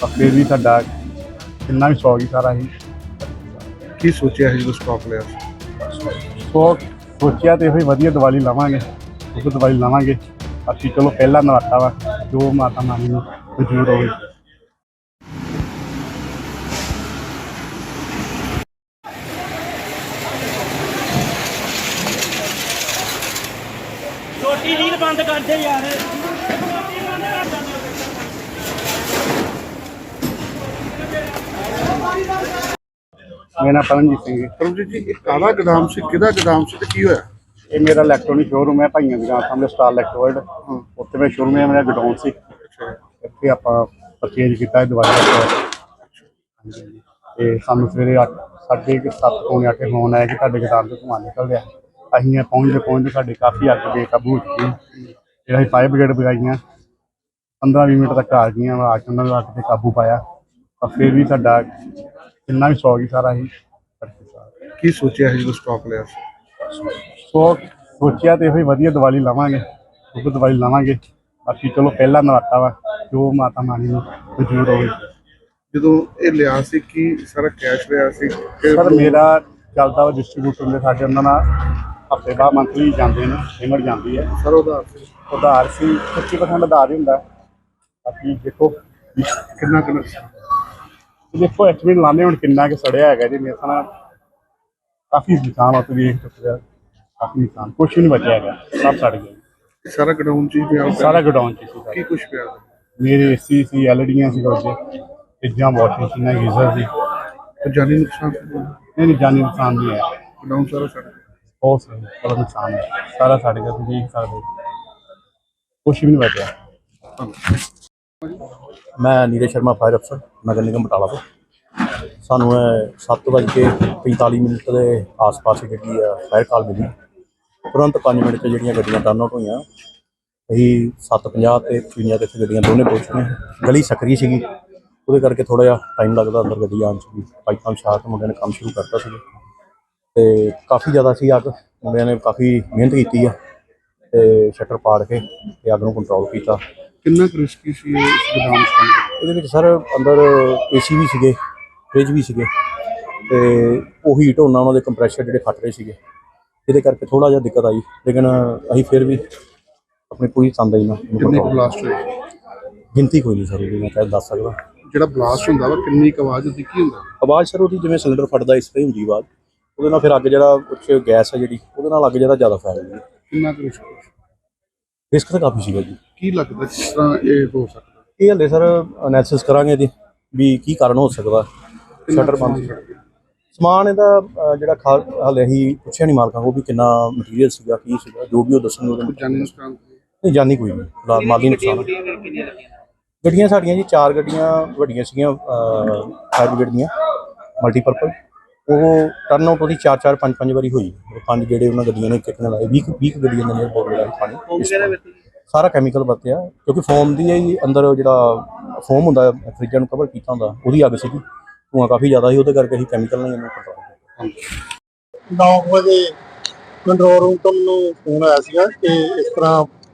ਪਰ ਫਿਰ ਵੀ ਸਾਡਾ ਕਿੰਨਾ ਵੀ ਸੌ ਗਈ ਸਾਰਾ ਹੀ। ਕੀ ਸੋਚਿਆ ਸੀ ਜਦੋਂ ਸਟਾਕ ਲਿਆ ਸੋ? ਸੋਚਿਆ ਤੇ ਵੀ ਵਧੀਆ ਦੀਵਾਲੀ ਲਾਵਾਂਗੇ ਉਹ ਦੀਵਾਲੀ ਲਾਵਾਂਗੇ। ਅਸੀਂ ਚਲੋ ਪਹਿਲਾ ਨਰਾਤਾ ਵਾ ਜੋ ਮਾਤਾ ਰਾਣੀ ਨੂੰ ਮਨਜ਼ੂਰ ਹੋਵੇ। ਛੋਟੀ ਰੀਲ ਬੰਦ ਕਰ ਦੇ ਯਾਰ। ਮੇਰਾ ਨਾਮ ਪਰਮਜੀਤ ਸਿੰਘ ਹੈ ਪਰਮਜੀਤ ਜੀ ਇਹ ਕਾਲਾ ਗਦਾਮ ਸੀ ਕਿਹਦਾ ਗਦਾਮ ਸੀ ਤੇ ਕੀ ਹੋਇਆ? ਇਹ ਮੇਰਾ ਇਲੈਕਟ੍ਰੋਨਿਕ ਸ਼ੋਰੂਮ ਹੈ ਭਾਈਆਂ ਦੀ ਸਾਹਮਣੇ ਸਟਾਰ ਇਲੈਕਟ੍ਰੋਇਡ ਉੱਥੇ ਮੈਂ ਸ਼ੋਰੂਮ ਹੈ ਮੇਰਾ ਗਡਾਊਨ ਸੀ। ਇੱਥੇ ਆਪਾਂ ਪਰਚੇਜ ਕੀਤਾ ਦਵਾਈ। ਤੇ ਸਾਨੂੰ ਸਵੇਰੇ 8 ਸਾਢੇ ਕੁ ਸੱਤ ਪੌਣੇ ਅੱਠ ਫੋਨ ਆਇਆ ਕਿ ਤੁਹਾਡੇ ਗਦਾਮ ਤੋਂ ਧੂੰਆਂ ਨਿਕਲ ਰਿਹਾ। ਅਸੀਂ ਇਹ ਪਹੁੰਚਦੇ ਪਹੁੰਚਦੇ ਸਾਡੇ ਕਾਫੀ ਅੱਗ ਬੇਕਾਬੂ ਹੋ ਚੁੱਕੀ ਫਿਰ ਅਸੀਂ ਫਾਇਰ ਬ੍ਰਿਗੇਡ ਬੁਲਾਈਆਂ। 15-20 ਮਿੰਟ ਤੱਕ ਆ ਗਈਆਂ ਆ ਕੇ ਉਹਨਾਂ ਨੇ ਅੱਗ ਤੇ ਕਾਬੂ ਪਾਇਆ। ਪਰ ਫਿਰ ਵੀ ਸਾਡਾ ਕਿੰਨਾ ਵੀ ਸੌ ਗਈ ਸਾਰਾ ਹੀ ਕੀ ਸੋਚਿਆ ਸੀ ਜਦੋਂ ਸਟਾਕ ਲਿਆ ਸੋ? ਸੋਚਿਆ ਤੇ ਵੀ ਵਧੀਆ ਦੀਵਾਲੀ ਲਾਵਾਂਗੇ ਉਹ ਦੀਵਾਲੀ ਲਾਵਾਂਗੇ। ਅਸੀਂ ਚਲੋ ਪਹਿਲਾ ਨਰਾਤਾ ਵਾ ਜੋ ਮਾਤਾ ਰਾਣੀ ਨੂੰ ਮਨਜ਼ੂਰ ਹੋਵੇ। ਜਦੋਂ ਇਹ ਲਿਆ ਸੀ ਕੀ ਸਾਰਾ ਕੈਸ਼ ਲਿਆ ਸੀ? ਕਿ ਸਰ ਮੇਰਾ ਚੱਲਦਾ ਵਾ ਡਿਸਟ੍ਰੀਬਿਊਟਰ ਦੇ ਸਾਡੇ ਉਹਨਾਂ ਨਾਲ ਹਫ਼ਤੇ ਬਾਅਦ ਮੰਥਲੀ ਜਾਂਦੇ ਨੇ ਪੇਮੈਂਟ ਜਾਂਦੀ ਹੈ। ਸਰ ਉਹਦਾ ਸੀ। ਉਧਾਰ ਸੀ 25% ਉਧਾਰ ਹੀ ਹੁੰਦਾ। ਬਾਕੀ ਦੇਖੋ ਕਿੰਨਾ ਕਿੰਨਾ ਦੇਖੋ ਐਸਟੀਮੇਟ ਲਾਣੇ ਹੁਣ ਕਿੰਨਾ ਕਿ ਸੜਿਆ ਹੈਗਾ ਜੀ ਮੇਰੇ ਨਾਲ ਕਾਫੀ ਨੁਕਸਾਨ ਹੋ ਤੁਸੀਂ ਦੇਖ ਚੁੱਕੇ ਹੋ ਕਾਫੀ ਨੁਕਸਾਨ ਕੁਛ ਵੀ ਨਹੀਂ ਬਚਿਆ ਹੈਗਾ ਸਭ ਸੜ ਗਿਆ। ਸਾਰਾ ਗਡਾਊਨ ਚ ਹੀ ਪਿਆ ਹੋਇਆ? ਸਾਰਾ ਗੋਡਾਊਨ ਚ ਸੀ ਸਾਰਾ। ਕੀ ਕੁਝ ਪਿਆ ਮੇਰੇ ਏਸੀ ਸੀ ਐਲਡੀਆਂ ਸੀ ਉਹਦੇ ਫਰਿੱਜਾਂ ਵਾਸ਼ਿੰਗ ਮਸ਼ੀਨਾਂ ਗੀਜ਼ਰ ਸੀ। ਤੇ ਜਾਨੀ ਨੁਕਸਾਨ ਨਹੀਂ? ਨਹੀਂ ਜਾਨੀ ਨੁਕਸਾਨ ਨਹੀਂ ਹੈ ਗਡਾਊਨ ਸਾਰਾ ਸੜ ਗਿਆ? ਬਹੁਤ ਸੀ ਬੜਾ ਨੁਕਸਾਨ ਹੈ ਸਾਰਾ ਸੜ ਗਿਆ ਤੁਸੀਂ ਦੇਖ ਸਕਦੇ ਹੋ। ਕੁਛ ਵੀ ਨਹੀਂ ਬਚਿਆ। ਮੈਂ ਨੀਰਜ ਸ਼ਰਮਾ, ਫਾਇਰ ਅਫਸਰ, ਨਗਰ ਨਿਗਮ ਬਟਾਲਾ ਤੋਂ। ਸਾਨੂੰ ਇਹ ਸੱਤ ਵੱਜ ਕੇ 45 ਮਿੰਟ ਦੇ ਆਸ-ਪਾਸ ਜਿਹੜੀ ਆ ਫਾਇਰ ਕਾਲ ਮਿਲੀ। ਤੁਰੰਤ 5 ਮਿੰਟ 'ਚ ਜਿਹੜੀਆਂ ਗੱਡੀਆਂ ਟਰਨ ਆਊਟ ਹੋਈਆਂ ਅਸੀਂ 750 ਤੇ 55 ਤੇ ਇੱਥੇ ਗੱਡੀਆਂ ਦੋਨੇ ਪਹੁੰਚ ਗਈਆਂ ਗਲੀ ਸਕਰੀ ਸੀਗੀ, ਉਹਦੇ ਕਰਕੇ ਥੋੜਾ ਜਿਹਾ ਟਾਈਮ ਲੱਗਦਾ ਅੰਦਰ ਗੱਡੀ ਆਉਣ 'ਚ ਵੀ। ਪਾਈਪਾਂ ਵਿਛਾ ਕੇ ਮੁੰਡਿਆਂ ਨੇ ਕੰਮ ਸ਼ੁਰੂ ਕਰਤਾ ਸੀ ਤੇ ਕਾਫੀ ਜ਼ਿਆਦਾ ਸੀ ਅੱਗ, ਮੁੰਡਿਆਂ ਨੇ ਕਾਫੀ ਮਿਹਨਤ ਕੀਤੀ ਆ ਤੇ ਸ਼ਟਰ ਪਾੜ ਕੇ ਤੇ ਅੱਗ ਨੂੰ ਕੰਟਰੋਲ ਕੀਤਾ। ਕਿੰਨਾ ਕੁ ਰਿਸਕੀ ਸੀ ਇਹ ਇਸ ਗਦਾਮ ਕੰਮ ਇਹਦੇ ਵਿੱਚ ਸਰ ਅੰਦਰ ਏਸੀ ਵੀ ਸੀਗੇ ਫ੍ਰਿਜ ਵੀ ਸੀਗੇ ਤੇ ਉਹ ਹੀਟ ਹੋਣਾ ਉਹਨਾਂ ਦੇ ਕੰਪਰੈਸ਼ਰ ਜਿਹੜੇ ਫਟ ਰਹੇ ਸੀਗੇ। ਇਹਦੇ ਕਰਕੇ ਥੋੜਾ ਜਿਹਾ ਦਿੱਕਤ ਆਈ ਲੇਕਿਨ ਅਸੀਂ ਫਿਰ ਵੀ ਆਪਣੀ ਪੂਰੀ ਤੰਦਾਈ ਨਾਲ ਇਹਨੂੰ ਕਿੰਨੇ ਕੁ control- ਬਲਾਸਟ ਹੋਏ ਗਿਣਤੀ ਕੋਈ ਨਹੀਂ ਸਰ ਇਹਦੀ ਮੈਂ ਕਹਿ ਦੱਸ ਸਕਦਾ। ਜਿਹੜਾ ਬਲਾਸਟ ਹੁੰਦਾ ਵਾ ਕਿੰਨੀ ਕੁ ਆਵਾਜ਼ ਹੁੰਦੀ ਕੀ ਹੁੰਦਾ? ਆਵਾਜ਼ ਸਰ ਉਹਦੀ ਜਿਵੇਂ ਸਿਲੰਡਰ ਫਟਦਾ ਇਸ ਤਰ੍ਹਾਂ ਹੀ ਹੁੰਦੀ ਆਵਾਜ਼। ਉਹਦੇ ਨਾਲ ਫਿਰ ਅੱਗ ਜਿਹੜਾ ਉੱਚ ਗੈਸ ਹੈ ਜਿਹੜੀ ਉਹਦੇ ਨਾਲ ਅੱਗ ਜਿਹੜਾ ਜ਼ਿਆਦਾ ਫੈਲਦੀ ਹੈ। ਕਿੰਨਾ ਕੁ ਰਿਸਕ ਰਿਸਕ ਤਾਂ ਕਾਫੀ ਸੀਗਾ ਜੀ। ਕੀ ਲੱਗਦਾ ਕਿਸ ਤਰ੍ਹਾਂ ਇਹ ਹੋ ਸਕਦਾ? ਇਹ ਹਲੇ ਸਰ ਅਨਾਲਿਸਿਸ ਕਰਾਂਗੇ ਇਹਦੀ ਵੀ ਕੀ ਕਾਰਨ ਹੋ ਸਕਦਾ ਸ਼ਟਰ ਬੰਦ ਸਮਾਨ ਇਹਦਾ ਜਿਹੜਾ ਖਾ- ਹਾਲੇ ਅਸੀਂ ਪੁੱਛਿਆ ਨਹੀਂ ਮਾਲਕਾਂ ਕੋਲ ਵੀ ਕਿੰਨਾ ਮਟੀਰੀਅਲ ਸੀਗਾ ਕੀ ਸੀਗਾ ਜੋ ਵੀ ਉਹ ਦੱਸਣਗੇ ਉਹਦੇ ਜਾਨੀ ਨੁਕਸਾਨ ਨਹੀਂ ਜਾਨੀ ਕੋਈ ਨਹੀਂ ਫਿਲਹਾਲ ਮਾਲੀ ਨੁਕਸਾਨ। ਗੱਡੀਆਂ ਸਾਡੀਆਂ ਜੀ ਚਾਰ ਗੱਡੀਆਂ ਵੱਡੀਆਂ ਸੀਗੀਆਂ ਫਾਇਰ ਬ੍ਰਿਗੇਡ ਦੀਆਂ ਮਲਟੀਪਰਪਲ ਉਹ ਟਰਨ ਆਊਟ ਉਹਦੀ ਚਾਰ ਚਾਰ ਪੰਜ ਪੰਜ ਵਾਰੀ ਹੋਈ। ਉਹ ਪੰਜ ਜਿਹੜੇ ਉਹਨਾਂ ਗੱਡੀਆਂ ਨੇ ਇੱਕ ਇੱਕ ਨਾਲ ਆਏ। 20 20 ਗੱਡੀਆਂ ਦੇ ਨੇ ਬੋਰ ਲਾਈ ਪਾਣੀ। ਸਾਰਾ ਕੈਮੀਕਲ ਵਰਤਿਆ। ਕਿਉਂਕਿ ਫੋਮ ਦੀ ਹੀ ਅੰਦਰ ਜਿਹੜਾ ਫੋਮ ਹੁੰਦਾ ਫਰਿੱਜਾਂ ਨੂੰ ਕਵਰ ਕੀਤਾ ਹੁੰਦਾ ਉਹਦੀ ਅੱਗ ਸੀਗੀ। ਧੂੰਆਂ ਕਾਫੀ ਜ਼ਿਆਦਾ ਸੀ ਉਹਦੇ ਕਰਕੇ ਅਸੀਂ ਕੈਮੀਕਲ ਨਾਲ ਇਹਨੂੰ ਕੰਟਰੋਲ ਕੀਤਾ। 9 ਵਜੇ ਕੰਟਰੋਲ ਰੂਮ ਤੋਂ ਮੈਨੂੰ ਫੋਨ ਆਇਆ ਸੀਗਾ ਕਿ ਇਸ ਤਰ੍ਹਾਂ